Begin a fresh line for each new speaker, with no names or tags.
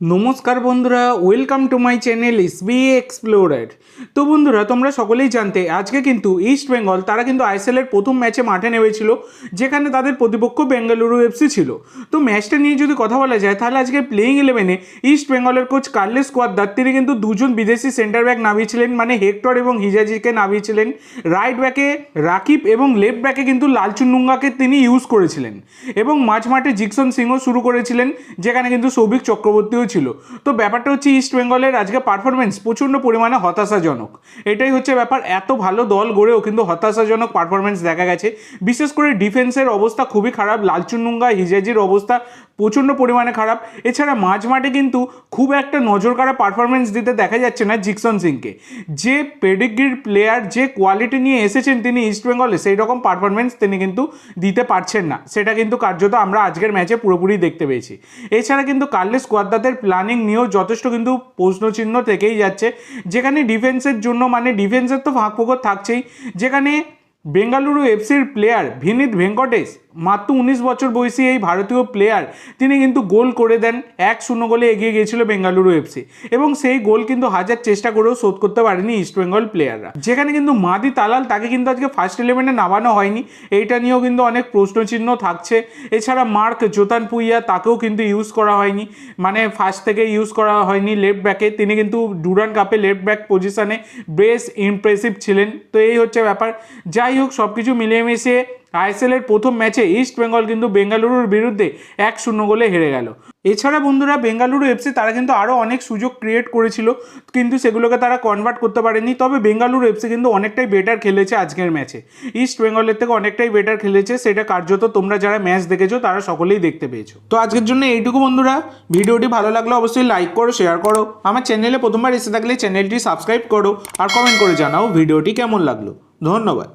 নমস্কার বন্ধুরা welcome to my channel SB explorer তো বন্ধুরা, তোমরা সকলেই জানতে, আজকে কিন্তু ইস্ট বেঙ্গল তারা কিন্তু আইএসএলের প্রথম ম্যাচে মাঠে নেমেছিল, যেখানে তাদের প্রতিপক্ষ বেঙ্গালুরু এফসি ছিল। তো ম্যাচটা নিয়ে যদি কথা বলা যায়, তাহলে আজকে প্লেইং ইলেভেনে ইস্ট বেঙ্গলের কোচ কার্লেস কোয়াদ্দার তিনি কিন্তু দুজন বিদেশি সেন্টার ব্যাক নামিয়েছিলেন মানে হেক্টর এবং হিজাজিকে নামিয়েছিলেন। রাইট ব্যাকে রাকিব এবং লেফট ব্যাকে কিন্তু লালচুন্নুঙ্গাকে তিনি ইউজ করেছিলেন। এবং মাঝ মাঠে জিকসন সিংও শুরু করেছিলেন, যেখানে কিন্তু সৌভিক চক্রবর্তীও ছিল। তো ব্যাপারটা হচ্ছে ইস্ট বেঙ্গলের আজকে পারফরমেন্স প্রচণ্ড পরিমাণে হতাশাজনক। এটাই হচ্ছে ব্যাপার, এত ভালো দল গড়েও কিন্তু হতাশাজনক পারফরমেন্স দেখা গেছে। বিশেষ করে ডিফেন্সের অবস্থা খুবই খারাপ লালচুন্নুঙ্গা হিজাজির অবস্থা প্রচণ্ড পরিমাণে খারাপ। এছাড়া মাঝ মাঠে কিন্তু খুব একটা নজর কাড়া পারফরমেন্স দিতে দেখা যাচ্ছে না জিকসন সিংকে যে পেডিগ্রির প্লেয়ার যে কোয়ালিটি নিয়ে এসেছেন তিনি ইস্ট বেঙ্গলে সেই রকম পারফরমেন্স তিনি কিন্তু দিতে পারছেন না। সেটা কিন্তু কার্যত আমরা আজকের ম্যাচে পুরোপুরি দেখতে পেয়েছি। এছাড়া কিন্তু কার্লেস কোয়াদ্দাতের প্ল্যানিং নিয়েও যথেষ্ট কিন্তু প্রশ্নচিহ্ন থেকেই যাচ্ছে। যেখানে ডিফেন্সের জন্য মানে ডিফেন্সের তো ফাঁক থাকছেই। যেখানে বেঙ্গালুরু এফসির প্লেয়ার ভিনিত ভেঙ্কটেশ, মাত্র উনিশ বছর বয়সী এই ভারতীয় প্লেয়ার, তিনি কিন্তু গোল করে দেন, এক শূন্য গোলে এগিয়ে গিয়েছিল বেঙ্গালুরু এফসি। এবং সেই গোল কিন্তু হাজার চেষ্টা করেও শোধ করতে পারেনি ইস্টবেঙ্গল প্লেয়াররা। যেখানে কিন্তু মাদি তালাল তাকে কিন্তু আজকে ফার্স্ট ইলেভেনে নামানো হয়নি। এইটা নিয়েও কিন্তু অনেক প্রশ্নচিহ্ন থাকছে। এছাড়া মার্ক জোতান পুইয়া তাকেও কিন্তু ইউজ করা হয়নি। মানে ফার্স্ট থেকে ইউজ করা হয়নি লেফট ব্যাকে তিনি কিন্তু ডুরান কাপে লেফট ব্যাক পজিশনে বেশ ইমপ্রেসিভ ছিলেন। তো এই হচ্ছে ব্যাপার। যাই হোক সব কিছু মিলিয়ে মিশিয়ে আইএসএল এর প্রথম ম্যাচে ইস্ট বেঙ্গল কিন্তু বেঙ্গালুরুর বিরুদ্ধে এক শূন্য গোলে হেরে গেল। এছাড়া বন্ধুরা, বেঙ্গালুরু এফসি তারা কিন্তু আরও অনেক সুযোগ ক্রিয়েট করেছিল, কিন্তু সেগুলোকে তারা কনভার্ট করতে পারেনি। তবে বেঙ্গালুরু এফসি কিন্তু অনেকটাই বেটার খেলেছে আজকের ম্যাচে। ইস্ট বেঙ্গলের থেকে অনেকটাই বেটার খেলেছে, সেটা কার্যত তোমরা যারা ম্যাচ দেখেছ, তারা সকলেই দেখতে পেয়েছ। তো আজকের জন্য এইটুকু বন্ধুরা। ভিডিওটি ভালো লাগলে অবশ্যই লাইক করো শেয়ার করো। আমার চ্যানেলে প্রথমবার এসে থাকলে চ্যানেলটি সাবস্ক্রাইব করো, আর কমেন্ট করে জানাও ভিডিওটি কেমন লাগল। ধন্যবাদ।